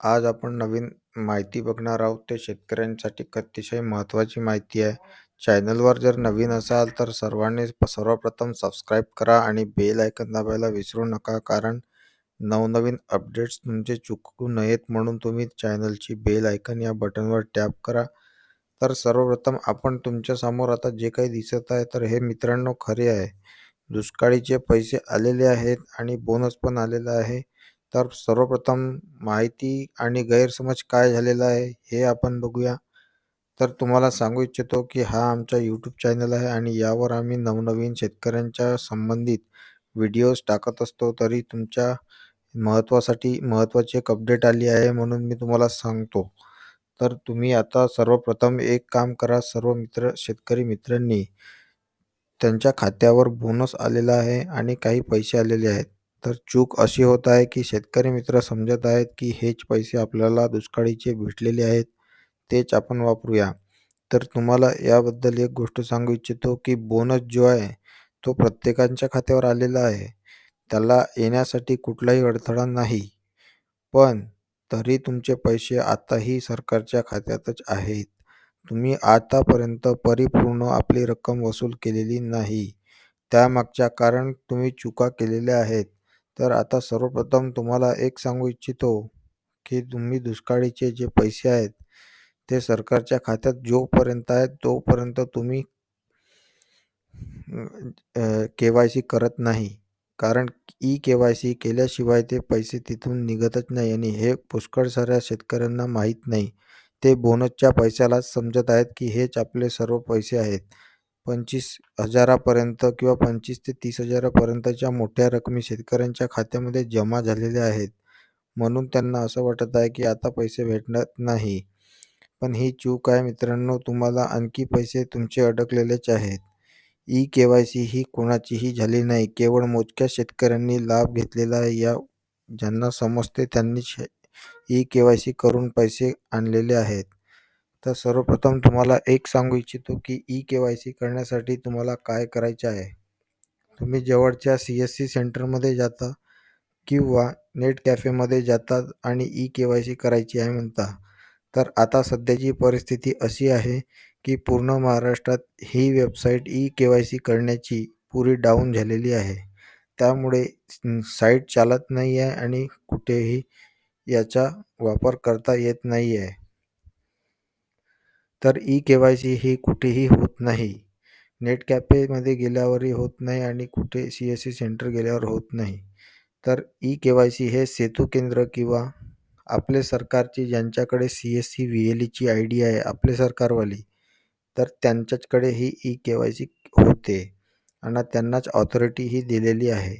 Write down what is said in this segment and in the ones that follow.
आज आपण नवीन माहिती बघणार आहोत. ते शेतकऱ्यांसाठी अतिशय महत्त्वाची माहिती आहे. चॅनलवर जर नवीन असाल तर सर्वांनी सर्वप्रथम सबस्क्राईब करा आणि बेल आयकन दाबायला विसरू नका कारण नवनवीन अपडेट्स तुमचे चुकू नयेत म्हणून तुम्ही चॅनलची बेल आयकन या बटनवर टॅप करा. तर सर्वप्रथम आपण तुमच्यासमोर आता जे काही दिसत आहे तर हे मित्रांनो खरे आहे. दुष्काळीचे पैसे आलेले आहेत आणि बोनस पण आलेला आहे. तर सर्वप्रथम माहिती आणि गैरसमज काय झालेला आहे हे आपण बघूया. तर तुम्हाला सांगू इच्छितो की हा आमचा यूट्यूब चॅनल आहे आणि यावर आम्ही नवनवीन शेतकऱ्यांच्या संबंधित व्हिडिओज टाकत असतो. तरी तुमच्या महत्त्वासाठी महत्त्वाची एक अपडेट आली आहे म्हणून मी तुम्हाला सांगतो. तर तुम्ही आता सर्वप्रथम एक काम करा. सर्व मित्र शेतकरी मित्रांनी त्यांच्या खात्यावर बोनस आलेला आहे आणि काही पैसे आलेले आहेत. तर चूक अशी होत आहे की शेतकरी मित्र समजत आहेत की हेच पैसे आपल्याला दुष्काळीचे भेटलेले आहेत तेच आपण वापरूया. तर तुम्हाला याबद्दल एक गोष्ट सांगू इच्छितो की बोनस जो आहे तो प्रत्येकांच्या खात्यावर आलेला आहे. त्याला येण्यासाठी कुठलाही अडथळा नाही. पण तरी तुमचे पैसे आताही सरकारच्या खात्यातच आहेत. तुम्ही आतापर्यंत परिपूर्ण आपली रक्कम वसूल केलेली नाही. त्यामागच्या कारण तुम्ही चुका केलेल्या आहेत. तर आता सर्वप्रथम तुम्हाला एक सांगू इच्छितो की तुम्ही दुष्काळीचे जे पैसे आहेत ते सरकारच्या खात्यात जोपर्यंत आहेत तोपर्यंत तुम्ही के वाय सी करत नाही. कारण ई के वाय सी केल्याशिवाय ते पैसे तिथून निघतच नाही आणि हे पुष्कळ साऱ्या शेतकऱ्यांना माहीत नाही. ते बोनसच्या पैशालाच समजत आहेत की हेच आपले सर्व पैसे आहेत. पंचवीस हजारापर्यंत किंवा पंचवीस ते तीस हजारापर्यंतच्या मोठ्या रकमी शेतकऱ्यांच्या खात्यामध्ये जमा झालेल्या आहेत. म्हणून त्यांना असं वाटत आहे की आता पैसे भेटणार नाही. पण ही चूक आहे मित्रांनो तुम्हाला आणखी पैसे तुमचे अडकलेलेच आहेत. ई के वाय सी ही कोणाचीही झाली नाही केवळ मोजक्या शेतकऱ्यांनी लाभ घेतलेला आहे. या ज्यांना समजते त्यांनी ई के वाय सी करून पैसे आणलेले आहेत. तर सर्वप्रथम तुम्हाला एक सांगू इच्छितो की ई के वाय सी करण्यासाठी तुम्हाला काय करायचे आहे? तुम्ही जवळच्या सी एस सी सेंटरमध्ये जाता किंवा नेट कॅफेमध्ये जातात आणि ई के वाय सी करायची आहे म्हणता. तर आता सध्याची परिस्थिती अशी आहे की पूर्ण महाराष्ट्रात ही website E K Y C करण्याची पुरी डाऊन झालेली आहे. त्यामुळे साईट चालत नाही आहे आणि कुठेही याचा वापर करता येत नाही आहे तर ई के वाय सी ही कुठेही होत नाही. नेट कॅफेमध्ये गेल्यावरही होत नाही आणि कुठे सी एस सी सेंटर गेल्यावर होत नाही. तर ई के वाय सी हे सेतू केंद्र किंवा आपले सरकारची ज्यांच्याकडे C S C V L ईची आय डी आहे आपले सरकारवाली तर त्यांच्याचकडे ही ई के वाय सी होते आणि त्यांनाच ऑथॉरिटी ही दिलेली आहे.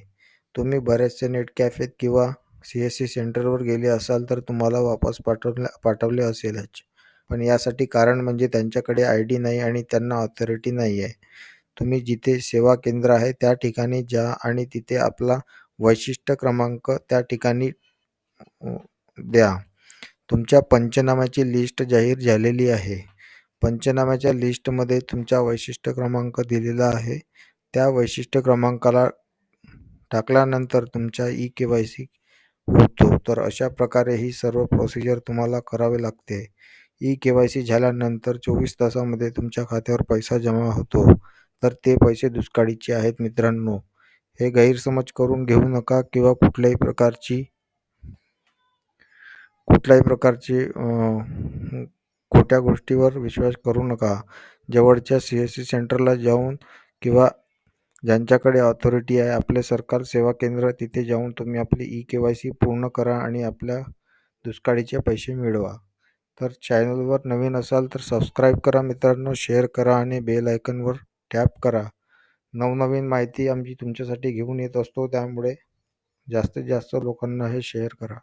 तुम्ही बरेचसे नेट कॅफेत किंवा सी एस सी सेंटरवर गेले असाल तर तुम्हाला वापस पाठवले पाठवले असेलच. पण यासाठी कारण म्हणजे त्यांच्याकडे आय डी नाही आणि त्यांना ऑथॉरिटी नाही आहे. तुम्ही जिथे सेवा केंद्र आहे त्या ठिकाणी जा आणि तिथे आपला वैशिष्ट्य क्रमांक त्या ठिकाणी द्या. तुमच्या पंचनाम्याची लिस्ट जाहीर झालेली आहे. पंचनाम्याच्या लिस्टमध्ये तुमचा वैशिष्ट्य क्रमांक दिलेला आहे. त्या वैशिष्ट्य क्रमांकाला टाकल्यानंतर तुमचा ई के वाय सी होतो. तर अशा प्रकारे ही सर्व प्रोसिजर तुम्हाला करावे लागते. ई के वाय सी झाल्यानंतर चोवीस तासामध्ये तुमच्या खात्यावर पैसा जमा होतो. तर ते पैसे दुष्काळीचे आहेत मित्रांनो. हे गैरसमज करून घेऊ नका किंवा कुठल्याही प्रकारची कुठल्याही प्रकारची खोट्या गोष्टीवर विश्वास करू नका. जवळच्या सी एस सी सेंटरला जाऊन किंवा ज्यांच्याकडे ऑथॉरिटी आहे आपले सरकार सेवा केंद्र तिथे जाऊन तुम्ही आपली ई के वाय सी पूर्ण करा आणि आपल्या दुष्काळीचे पैसे मिळवा. तर चॅनलवर नवीन असाल तर सबस्क्राईब करा मित्रांनो शेअर करा आणि बेल आयकनवर टॅप करा. नवनवीन माहिती आमची तुमच्यासाठी घेऊन येत असतो त्यामुळे जास्तीत जास्त लोकांना हे शेअर करा.